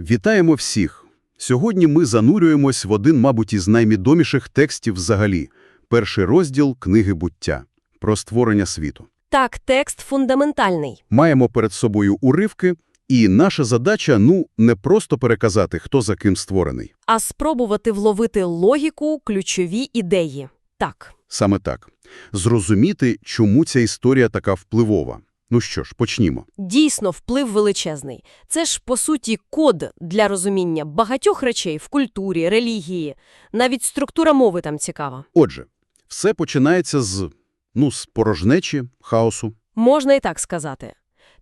Вітаємо всіх! Сьогодні ми занурюємось в один, мабуть, із наймідоміших текстів взагалі. Перший розділ книги «Буття» про створення світу. Так, текст фундаментальний. Маємо перед собою уривки, і наша задача, ну, не просто переказати, хто за ким створений. А спробувати вловити логіку, ключові ідеї. Так, Саме так. Зрозуміти, чому ця історія така впливова. Ну що ж, почнімо. дійсно вплив величезний. Це ж, по суті, код для розуміння багатьох речей в культурі, релігії. Навіть структура мови там цікава. Отже, все починається з, ну, з порожнечі, хаосу. Можна і так сказати.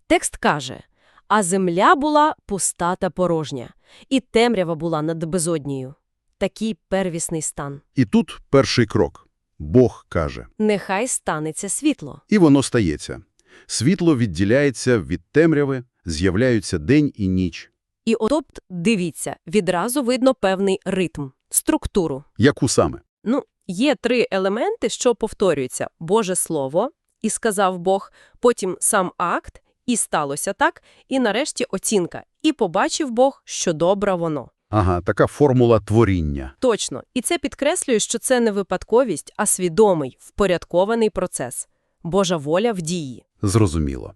Текст каже, а земля була пуста та порожня, і темрява була над безоднією. Такий первісний стан. І тут перший крок. Бог каже. Нехай станеться світло. І воно стається. Світло відділяється від темряви, з'являються день і ніч. І от, дивіться, відразу видно певний ритм, структуру. Яку саме? Ну, є три елементи, що повторюються. Боже Слово, і сказав Бог, потім сам акт, і сталося так, і нарешті оцінка. І побачив Бог, що добре воно. Ага, така формула творіння. Точно. І це підкреслює, що це не випадковість, а свідомий, впорядкований процес. Божа воля в дії. Зрозуміло.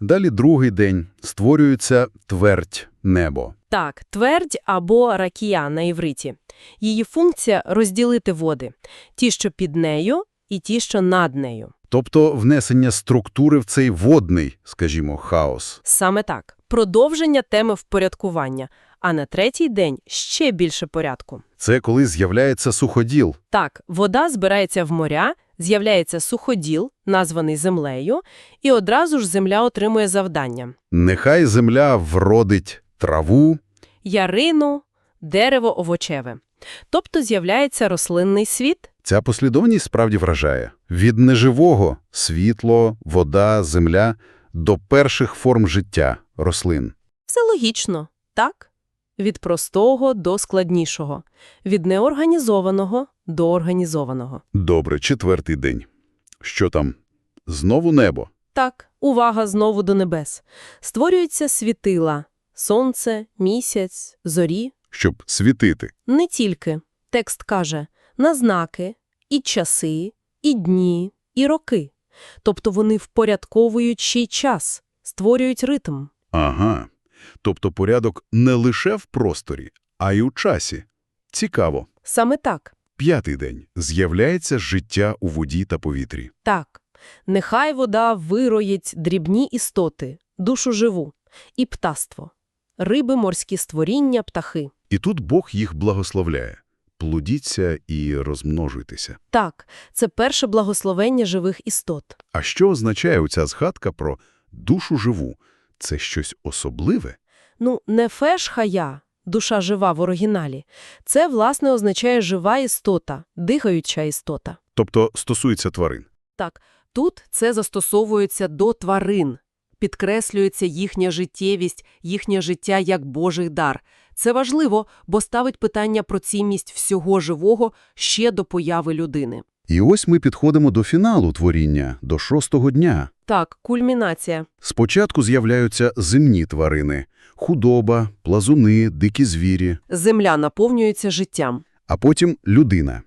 Далі другий день. Створюється твердь небо. Так, твердь або ракія на івриті. Її функція – розділити води. Ті, що під нею, і ті, що над нею. Тобто внесення структури в цей водний, скажімо, хаос. Саме так. Продовження теми впорядкування. А на третій день ще більше порядку. Це коли з'являється суходіл. Так, вода збирається в моря, з'являється суходіл, названий землею, і одразу ж земля отримує завдання. Нехай земля вродить траву, Ярину, дерево овочеве. Тобто з'являється рослинний світ. Ця послідовність справді вражає. Від неживого – світло, вода, земля – до перших форм життя – рослин. Все логічно, так? Від простого до складнішого. Від неорганізованого до організованого. Добре, четвертий день. Що там? Знову небо. Так, увага знову до небес. Створюються світила – сонце, місяць, зорі. Щоб світити. Не тільки. Текст каже на знаки, і часи, і дні, і роки. Тобто вони впорядковують ще й час, створюють ритм. Ага. Тобто порядок не лише в просторі, а й у часі. Цікаво. Саме так. П'ятий день. З'являється життя у воді та повітрі. Так. Нехай вода вироїть дрібні істоти, душу живу, і птаство. Риби, морські створіння, птахи. І тут Бог їх благословляє. Плодіться і розмножуйтеся. Так, це перше благословення живих істот. А що означає оця згадка про душу живу? Це щось особливе? Ну, не феш хая, душа жива в оригіналі. Це, власне, означає жива істота, дихаюча істота. Тобто стосується тварин. Так, тут це застосовується до тварин. Підкреслюється їхня життєвість, їхнє життя як Божий дар. Це важливо, бо ставить питання про цінність всього живого ще до появи людини. І ось ми підходимо до фіналу творіння, до шостого дня. Так, кульмінація. Спочатку з'являються земні тварини – худоба, плазуни, дикі звірі, Земля наповнюється життям. а потім людина.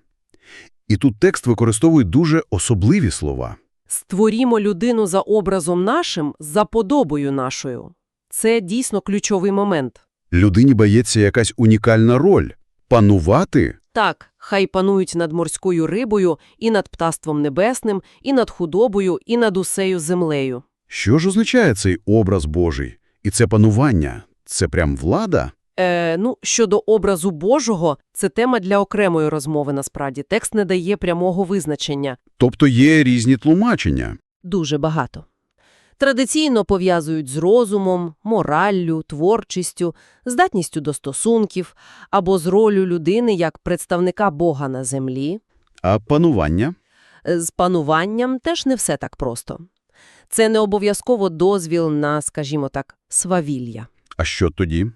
І тут текст використовує дуже особливі слова. Створімо людину за образом нашим, за подобою нашою. Це дійсно ключовий момент. Людині бається якась унікальна роль – панувати – Так, хай панують над морською рибою, і над птаством небесним, і над худобою, і над усею землею. Що ж означає цей образ Божий? І це панування – це прям влада? Е, ну, щодо образу Божого, це тема для окремої розмови насправді. Текст не дає прямого визначення. Тобто є різні тлумачення. Дуже багато. Традиційно пов'язують з розумом, мораллю, творчістю, здатністю до стосунків або з ролью людини як представника Бога на землі. А панування? Е, З пануванням теж не все так просто. Це не обов'язково дозвіл на, скажімо так, свавілля. А що тоді?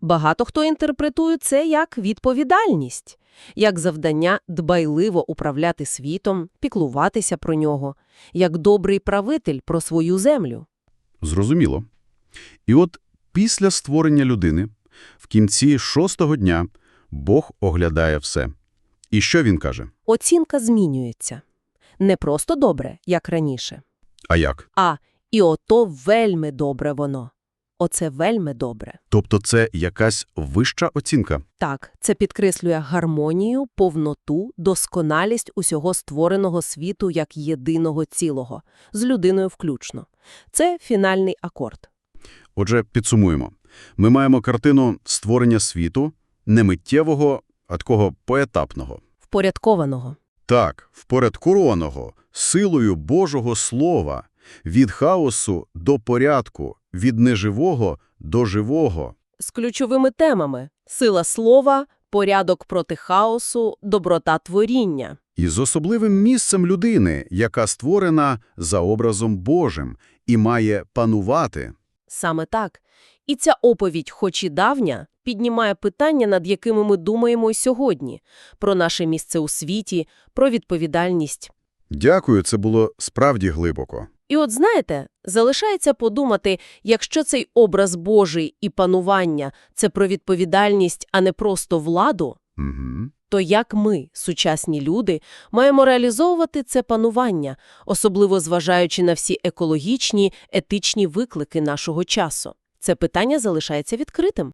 Багато хто інтерпретує це як відповідальність, як завдання дбайливо управляти світом, піклуватися про нього, як добрий правитель про свою землю. Зрозуміло. І от після створення людини В кінці шостого дня Бог оглядає все. І що він каже? Оцінка змінюється. Не просто добре, як раніше, А як? а і ото вельми добре воно. Оце вельми добре. Тобто це якась вища оцінка? Так, це підкреслює гармонію, повноту, досконалість усього створеного світу як єдиного цілого, з людиною включно. Це фінальний акорд. Отже, підсумуємо. Ми маємо картину створення світу не миттєвого, а такого поетапного. Впорядкованого. Так, впорядкованого, силою Божого Слова, від хаосу до порядку, від неживого до живого. З ключовими темами – сила слова, порядок проти хаосу, доброта творіння. І з особливим місцем людини, яка створена за образом Божим і має панувати. Саме так. І ця оповідь, хоч і давня, піднімає питання, над якими ми думаємо й сьогодні. Про наше місце у світі, про відповідальність. Дякую, це було справді глибоко. І от знаєте, залишається подумати, якщо цей образ Божий і панування – це про відповідальність, а не просто владу, Угу. то як ми, сучасні люди, маємо реалізовувати це панування, особливо зважаючи на всі екологічні, етичні виклики нашого часу? Це питання залишається відкритим.